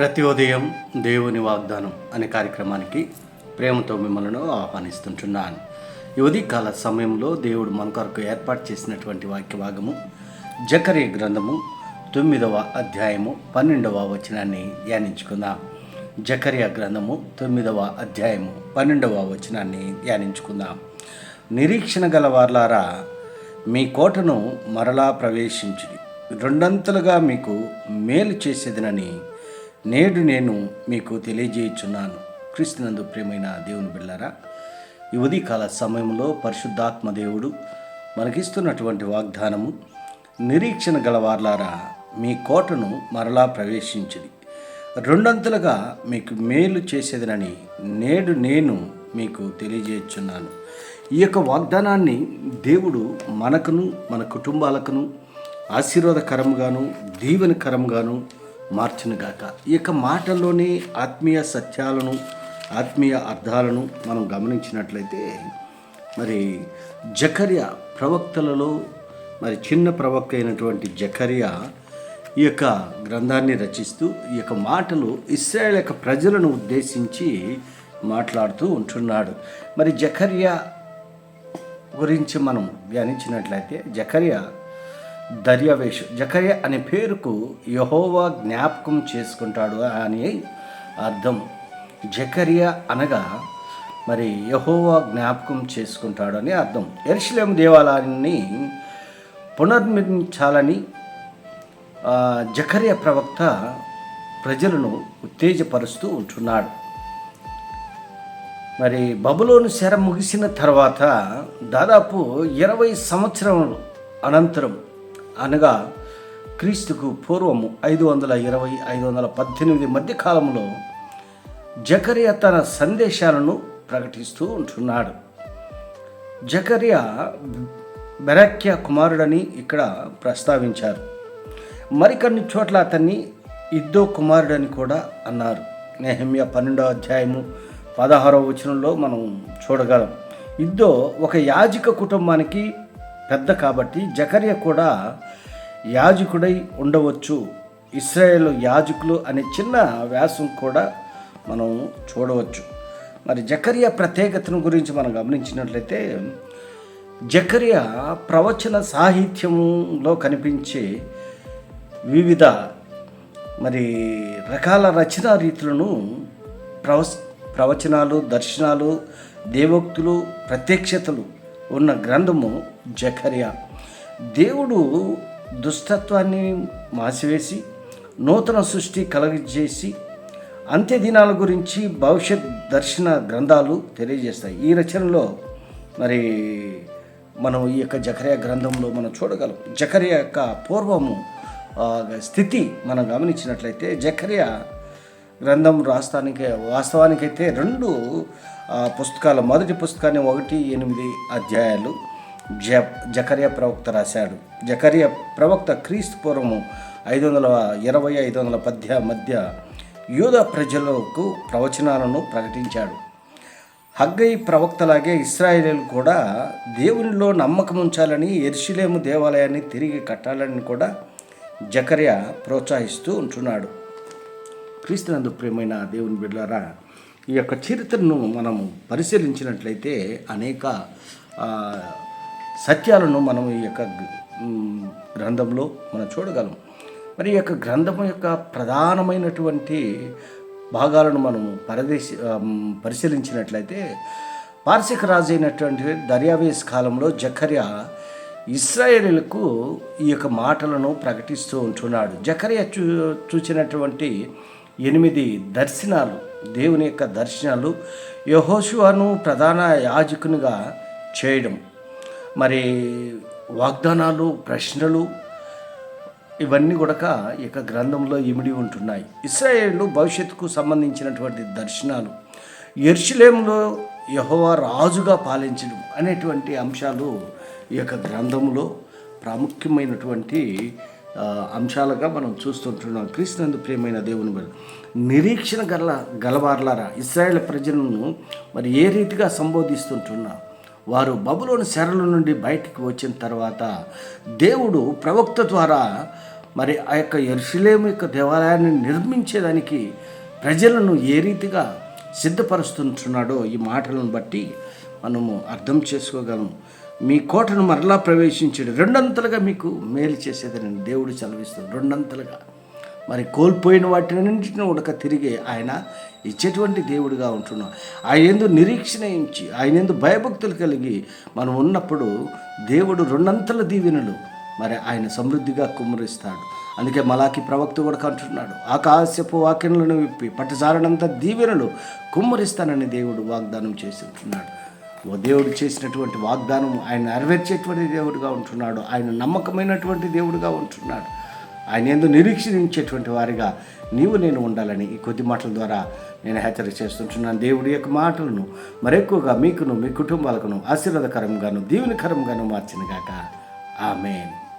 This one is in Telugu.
ప్రతి ఉదయం దేవుని వాగ్దానం అనే కార్యక్రమానికి ప్రేమతో మిమ్మల్ని ఆహ్వానిస్తుంటున్నాను. ఈ ఉదయకాల సమయంలో దేవుడు మన కొరకు ఏర్పాటు చేసినటువంటి వాక్య భాగము జకరీ గ్రంథము తొమ్మిదవ అధ్యాయము పన్నెండవ వచనాన్ని ధ్యానించుకుందాం. జకరియా గ్రంథము తొమ్మిదవ అధ్యాయము పన్నెండవ వచనాన్ని ధ్యానించుకుందాం. నిరీక్షణ గల వార్లారా మీ కోటను మరలా ప్రవేశించి రెండంతలుగా మీకు మేలు చేసేదినని నేడు నేను మీకు తెలియజేయుచున్నాను. క్రీస్తునందు ప్రియమైన దేవుని బిళ్ళారా ఈ ఉదయకాల సమయంలో పరిశుద్ధాత్మ దేవుడు మనకిస్తున్నటువంటి వాగ్దానము నిరీక్షణ గలవార్లారా మీ కోటను మరలా ప్రవేశించింది రెండంతలుగా మీకు మేలు చేసేదనని నేడు నేను మీకు తెలియజేస్తున్నాను ఈ యొక్క వాగ్దానాన్ని దేవుడు మనకును మన కుటుంబాలకును ఆశీర్వాదకరంగాను దీవెనకరంగాను మార్చినగాక ఈ యొక్క మాటల్లోని ఆత్మీయ సత్యాలను ఆత్మీయ అర్థాలను మనం గమనించినట్లయితే మరి జకర్య ప్రవక్తలలో మరి చిన్న ప్రవక్త అయినటువంటి జకర్య ఈ యొక్క గ్రంథాన్ని రచిస్తూ ఈ యొక్క మాటలు ఇస్రాయల్ యొక్క ప్రజలను ఉద్దేశించి మాట్లాడుతూ ఉంటున్నాడు. మరి జకర్య గురించి మనం ధ్యానించినట్లయితే జకర్య దర్యావేషు. జకర్య అనే పేరుకు యహోవా జ్ఞాపకం చేసుకుంటాడు అని అర్థం. జకర్య అనగా మరి యహోవా జ్ఞాపకం చేసుకుంటాడు అని అర్థం. ఎరుషలేం దేవాలయాన్ని పునర్నిర్మించాలని జకర్య ప్రవక్త ప్రజలను ఉత్తేజపరుస్తూ ఉంటున్నాడు. మరి బబులోను శర ముగిసిన తర్వాత దాదాపు ఇరవై సంవత్సరం అనంతరం అనగా క్రీస్తుకు పూర్వము ఐదు వందల ఇరవై ఐదు వందల పద్దెనిమిది మధ్య కాలంలో జకరియా తన సందేశాలను ప్రకటిస్తూ ఉంటున్నాడు. జకరియా బెరక్య కుమారుడని ఇక్కడ ప్రస్తావించారు. మరికొన్ని చోట్ల అతన్ని ఇద్దో కుమారుడని కూడా అన్నారు. నెహమ్య పన్నెండో అధ్యాయము పదహారవ వచనంలో మనం చూడగలం. ఇద్దో ఒక యాజిక కుటుంబానికి పెద్ద కాబట్టి జకర్య కూడా యాజకుడై ఉండవచ్చు. ఇస్రాయేల్ యాజకులు అనే చిన్న వ్యాసం కూడా మనం చూడవచ్చు. మరి జకర్య ప్రత్యేకతను గురించి మనం గమనించినట్లయితే జకర్య ప్రవచన సాహిత్యంలో కనిపించే వివిధ మరి రకాల రచనా రీతులను ప్రవ ప్రవచనాలు దర్శనాలు దేవోక్తులు ప్రత్యక్షతలు ఉన్న గ్రంథము జకర్యా. దేవుడు దుష్టత్వాన్ని మాసివేసి నూతన సృష్టి కలగజేసి అంత్య దినాల గురించి భవిష్యత్ దర్శన గ్రంథాలు తెలియజేస్తాయి. ఈ రచనలో మరి మనం ఈ యొక్క జకరియా గ్రంథంలో మనం చూడగలం. జకరియా యొక్క పూర్వము స్థితి మనం గమనించినట్లయితే జకరియా గ్రంథం రాస్తానికి వాస్తవానికైతే రెండు ఆ, పుస్తకాలు మొదటి పుస్తకాన్ని ఒకటి ఎనిమిది అధ్యాయాలు జ జకరియా ప్రవక్త రాశాడు. జకర్య ప్రవక్త క్రీస్తు పూర్వము ఐదు వందల ఇరవై ఐదు వందల పద్య మధ్య యూద ప్రజలకు ప్రవచనాలను ప్రకటించాడు. హగ్గై ప్రవక్తలాగే ఇస్రాయేలీలు కూడా దేవునిలో నమ్మకం ఉంచాలని ఎర్షిలేము దేవాలయాన్ని తిరిగి కట్టాలని కూడా జకర్య ప్రోత్సహిస్తూ ఉంటున్నాడు. క్రీస్తునందు ప్రియమైన దేవుని బిడ్డలారా ఈ యొక్క చరిత్రను మనం పరిశీలించినట్లయితే అనేక సత్యాలను మనం ఈ యొక్క గ్రంథంలో మనం చూడగలం. మరి ఈ యొక్క గ్రంథం యొక్క ప్రధానమైనటువంటి భాగాలను మనం పరదేశి పరిశీలించినట్లయితే పార్శిక రాజు అయినటువంటి దర్యావేస్ కాలంలో జకర్య ఇస్రాయేలీలకు ఈ యొక్క మాటలను ప్రకటిస్తూ ఉంటున్నాడు. జకరియా చూ చూచినటువంటి ఎనిమిది దర్శనాలు దేవుని యొక్క దర్శనాలు యహోశువను ప్రధాన యాజకునిగా చేయడం. మరి వాగ్దానాలు ప్రశ్నలు ఇవన్నీ కూడా ఈ యొక్క గ్రంథంలో ఇమిడి ఉంటున్నాయి ఇస్రాయేళ్ళు భవిష్యత్తుకు సంబంధించినటువంటి దర్శనాలు ఎర్షిలేంలో యహోవా రాజుగా పాలించడం అనేటువంటి అంశాలు ఈ యొక్క గ్రంథంలో ప్రాముఖ్యమైనటువంటి అంశాలుగా మనం చూస్తుంటున్నాం క్రీస్తునందు ప్రియమైన దేవుని బిడ్డ. నిరీక్షణ గల గలవార్లారా ఇస్రాయేల్ ప్రజలను మరి ఏ రీతిగా సంబోధిస్తుంటున్నా వారు బబులోని శరల నుండి బయటికి వచ్చిన తర్వాత దేవుడు ప్రవక్త ద్వారా మరి ఆ యొక్క ఎరుసలేము యొక్క దేవాలయాన్ని నిర్మించేదానికి ప్రజలను ఏ రీతిగా సిద్ధపరుస్తుంటున్నాడో ఈ మాటలను బట్టి మనము అర్థం చేసుకోగలం. మీ కోటను మరలా ప్రవేశించడు రెండంతలుగా మీకు మేలు చేసేదని దేవుడు సెలవిస్తాడు రెండంతలుగా. మరి కోల్పోయిన వాటినన్నింటిని ఉడక తిరిగి ఆయన ఇచ్చేటువంటి దేవుడిగా ఉంటున్నాం ఆయన ఎందు నిరీక్షణ ఇచ్చి ఆయన ఎందు భయభక్తులు కలిగి మనం ఉన్నప్పుడు దేవుడు రెండంతల దీవెనలు మరి ఆయన సమృద్ధిగా కుమ్మరిస్తాడు. అందుకే మలాకి ప్రవక్త కూడా అంటున్నాడు ఆకాశపు వాక్యములను విప్పి పట్టుసారనంత దీవెనలు కుమ్మరిస్తానని దేవుడు వాగ్దానం చేసి ఉంటున్నాడు. ఓ దేవుడు చేసినటువంటి వాగ్దానం ఆయన నెరవేర్చేటువంటి దేవుడుగా ఉంటున్నాడు ఆయన నమ్మకమైనటువంటి దేవుడుగా ఉంటున్నాడు. ఆయన ఎందు నిరీక్షించేటువంటి వారిగా నీవు నేను ఉండాలని ఈ కొద్ది మాటల ద్వారా నేను హెచ్చరిక చేస్తుంటున్నాను. దేవుడి యొక్క మాటలను మరెక్కువగా మీకును మీ కుటుంబాలకును ఆశీర్వాదకరంగాను దీవెనకరంగాను మార్చిన గాక ఆమెన్.